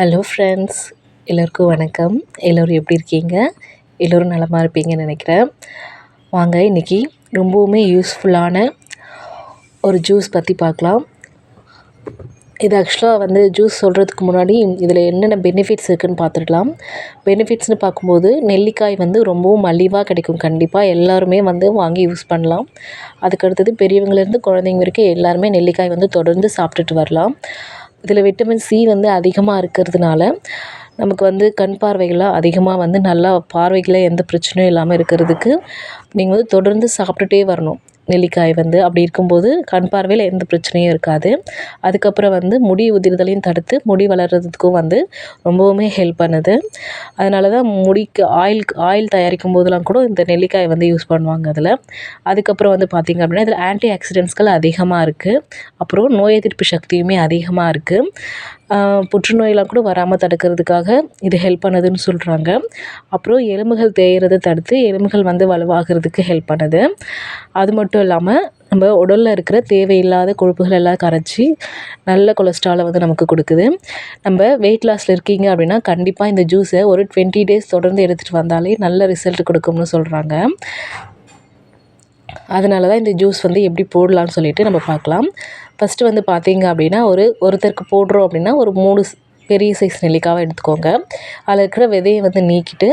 Hello friends எல்லோருக்கும் வணக்கம். எல்லோரும் எப்படி இருக்கீங்க? எல்லோரும் நலமாக இருப்பீங்கன்னு நினைக்கிறேன். வாங்க இன்றைக்கி ரொம்பவுமே யூஸ்ஃபுல்லான ஒரு ஜூஸ் பற்றி பார்க்கலாம். இது ஆக்சுவலாக வந்து ஜூஸ் சொல்கிறதுக்கு முன்னாடி இதில் என்னென்ன பெனிஃபிட்ஸ் இருக்குதுன்னு பார்த்துடலாம். பெனிஃபிட்ஸ்னு பார்க்கும்போது நெல்லிக்காய் வந்து ரொம்பவும் மலிவாக கிடைக்கும். கண்டிப்பாக எல்லாருமே வந்து வாங்கி யூஸ் பண்ணலாம். அதுக்கு அடுத்தது பெரியவங்கலேருந்து குழந்தைங்க வரைக்கும் எல்லாருமே நெல்லிக்காய் வந்து தொடர்ந்து சாப்பிட்டுட்டு வரலாம். இதில் விட்டமின் சி வந்து அதிகமாக இருக்கிறதுனால நமக்கு வந்து கண் பார்வைகள்லாம் அதிகமாக வந்து நல்லா பார்வைகளில் எந்த பிரச்சனையும் இல்லாமல் இருக்கிறதுக்கு நீங்கள் வந்து தொடர்ந்து சாப்பிட்டுட்டே வரணும். நெல்லிக்காய் வந்து அப்படி இருக்கும்போது கண் பார்வையில் எந்த பிரச்சனையும் இருக்காது. அதுக்கப்புறம் வந்து முடி உதிர்தலையும் தடுத்து முடி வளர்கிறதுக்கும் வந்து ரொம்பவுமே ஹெல்ப் பண்ணுது. அதனால தான் முடிக்கு ஆயில் ஆயில் தயாரிக்கும் போதெல்லாம் கூட இந்த நெல்லிக்காய் வந்து யூஸ் பண்ணுவாங்க அதில். அதுக்கப்புறம் வந்து பார்த்திங்க அப்படின்னா இதில் ஆன்டி ஆக்சிடென்ட்ஸ்கள் அதிகமாக இருக்குது அப்புறம் நோய் எதிர்ப்பு சக்தியுமே அதிகமாக இருக்குது புற்றுநோயெலாம் கூட வராமல் தடுக்கிறதுக்காக இது ஹெல்ப் பண்ணுதுன்னு சொல்கிறாங்க அப்புறம் எலும்புகள் தேய்கிறத தடுத்து எலும்புகள் வந்து வலுவாகிறதுக்கு ஹெல்ப் பண்ணுது. அது மட்டும் இல்லாமல் நம்ம உடலில் இருக்கிற தேவையில்லாத கொழுப்புகள் எல்லாம் கரைச்சி நல்ல கொலஸ்ட்ராலை வந்து நமக்கு கொடுக்குது. நம்ம வெயிட் லாஸில் இருக்கீங்க அப்படின்னா கண்டிப்பாக இந்த ஜூஸை ஒரு டுவெண்ட்டி டேஸ் தொடர்ந்து எடுத்துகிட்டு வந்தாலே நல்ல ரிசல்ட் கொடுக்கும்னு சொல்கிறாங்க அதனால தான் இந்த ஜூஸ் வந்து எப்படி போடலான்னு சொல்லிட்டு நம்ம பார்க்கலாம். ஃபஸ்ட்டு வந்து பார்த்தீங்க அப்படின்னா ஒரு ஒருத்தருக்கு போடுறோம் அப்படின்னா ஒரு மூணு பெரிய சைஸ் நெல்லிக்காவை எடுத்துக்கோங்க. அதில் இருக்கிற விதையை வந்து நீக்கிட்டு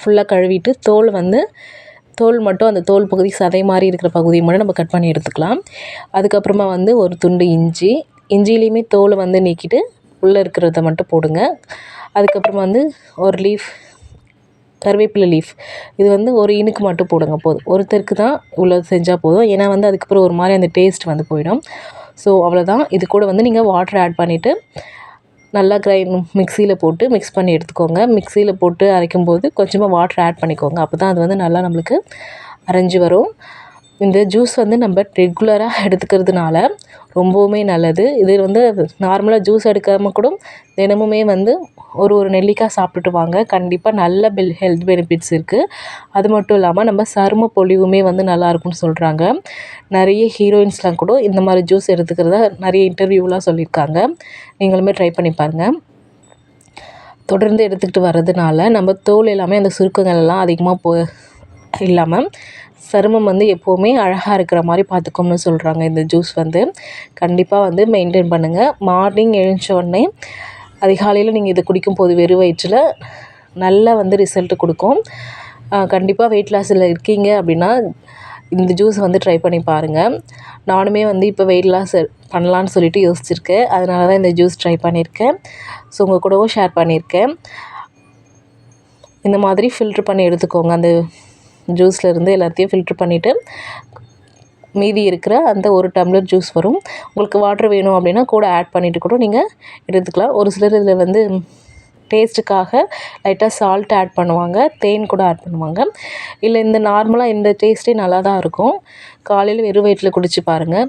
ஃபுல்லாக கழுவிட்டு தோல் வந்து தோல் மட்டும் அந்த தோல் பகுதி சதை மாதிரி இருக்கிற பகுதியை மட்டும் நம்ம கட் பண்ணி எடுத்துக்கலாம். அதுக்கப்புறமா வந்து ஒரு துண்டு இஞ்சி இஞ்சிலையுமே தோலை வந்து நீக்கிட்டு உள்ளே இருக்கிறத மட்டும் போடுங்க. அதுக்கப்புறமா வந்து ஒரு லீஃப் கருவேப்பிலை லீஃப் இது வந்து ஒரு இனுக்கு மட்டும் போடுங்க போதும். ஒருத்தருக்கு தான் உள்ளது செஞ்சால் போதும். ஏன்னா வந்து அதுக்கப்புறம் ஒரு மாதிரி அந்த டேஸ்ட் வந்து போயிடும். ஸோ அவ்வளோதான் இது கூட வந்து நீங்கள் வாட்டர் ஆட் பண்ணிவிட்டு நல்லா கிரைண்ட் மிக்சியில் போட்டு மிக்ஸ் பண்ணி எடுத்துக்கோங்க. மிக்சியில் போட்டு அரைக்கும்போது கொஞ்சமாக வாட்டர் ஆட் பண்ணிக்கோங்க. அப்போ தான் அது வந்து நல்லா நம்மளுக்கு அரைஞ்சி வரும். இந்த ஜூஸ் வந்து நம்ம ரெகுலராக எடுத்துக்கிறதுனால ரொம்பவுமே நல்லது. இது வந்து நார்மலாக ஜூஸ் எடுக்காமல் கூட தினமுமே வந்து ஒரு ஒரு நெல்லிக்காய் சாப்பிட்டுட்டு வாங்க. கண்டிப்பாக நல்ல பெல் ஹெல்த் பெனிஃபிட்ஸ் இருக்குது அது மட்டும் இல்லாமல் நம்ம சரும பொலிவுமே வந்து நல்லாயிருக்கும்னு சொல்கிறாங்க நிறைய ஹீரோயின்ஸ்லாம் கூட இந்த மாதிரி ஜூஸ் எடுத்துக்கிறதா நிறைய இன்டர்வியூலாம் சொல்லியிருக்காங்க. நீங்களுமே ட்ரை பண்ணி பாருங்கள் தொடர்ந்து எடுத்துக்கிட்டு வர்றதுனால நம்ம தோல் எல்லாமே அந்த சுருக்கங்கள் எல்லாம் அதிகமாக போ இல்லாமல் சருமம் வந்து எப்போவுமே அழகாக இருக்கிற மாதிரி பார்த்துக்கோம்னு சொல்கிறாங்க இந்த ஜூஸ் வந்து. கண்டிப்பாக வந்து மெயின்டைன் பண்ணுங்கள் மார்னிங் எழுந்தோடனே அதிகாலையில் நீங்கள் இதை குடிக்கும் போது வெறும் வயிற்றில் நல்ல வந்து ரிசல்ட்டு கொடுக்கும். கண்டிப்பாக வெயிட் லாஸில் இருக்கீங்க அப்படின்னா இந்த ஜூஸ் வந்து ட்ரை பண்ணி பாருங்கள் நானுமே வந்து இப்போ வெயிட் லாஸ் பண்ணலான்னு சொல்லிட்டு யோசிச்சிருக்கேன். அதனால தான் இந்த ஜூஸ் ட்ரை பண்ணியிருக்கேன். ஸோ உங்கள் கூடவும் ஷேர் பண்ணியிருக்கேன். இந்த மாதிரி ஃபில்ட்ரு பண்ணி எடுத்துக்கோங்க. அந்த ஜூஸில் இருந்து எல்லாத்தையும் ஃபில்ட்ரு பண்ணிவிட்டு மீதி இருக்கிற அந்த ஒரு டம்ளர் ஜூஸ் வரும். உங்களுக்கு வாட்டர் வேணும் அப்படின்னா கூட ஆட் பண்ணிவிட்டு கூட நீங்கள் எடுத்துக்கலாம். ஒரு சிலர் இதில் வந்து டேஸ்ட்டுக்காக லைட்டாக சால்ட் ஆட் பண்ணுவாங்க தேன் கூட ஆட் பண்ணுவாங்க. இல்லை இந்த நார்மலாக இந்த டேஸ்ட்டே நல்லா தான் இருக்கும். காலையில் வெறும் வயிற்றில் குடிச்சு பாருங்கள்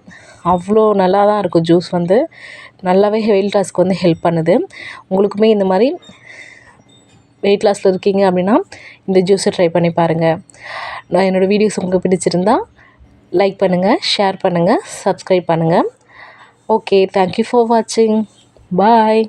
அவ்வளோ நல்லா தான் இருக்கும் ஜூஸ் வந்து. நல்லாவே வெயில் டாஸ்க்கு வந்து ஹெல்ப் பண்ணுது. உங்களுக்குமே இந்த மாதிரி வெயிட் லாஸில் இருக்கீங்க அப்படின்னா இந்த ஜூஸை ட்ரை பண்ணி பாருங்கள் நான் என்னோடய வீடியோஸ் உங்களுக்கு பிடிச்சிருந்தா லைக் பண்ணுங்கள் ஷேர் பண்ணுங்கள் சப்ஸ்கிரைப் பண்ணுங்கள் ஓகே தேங்க்யூ ஃபார் வாட்சிங் பாய்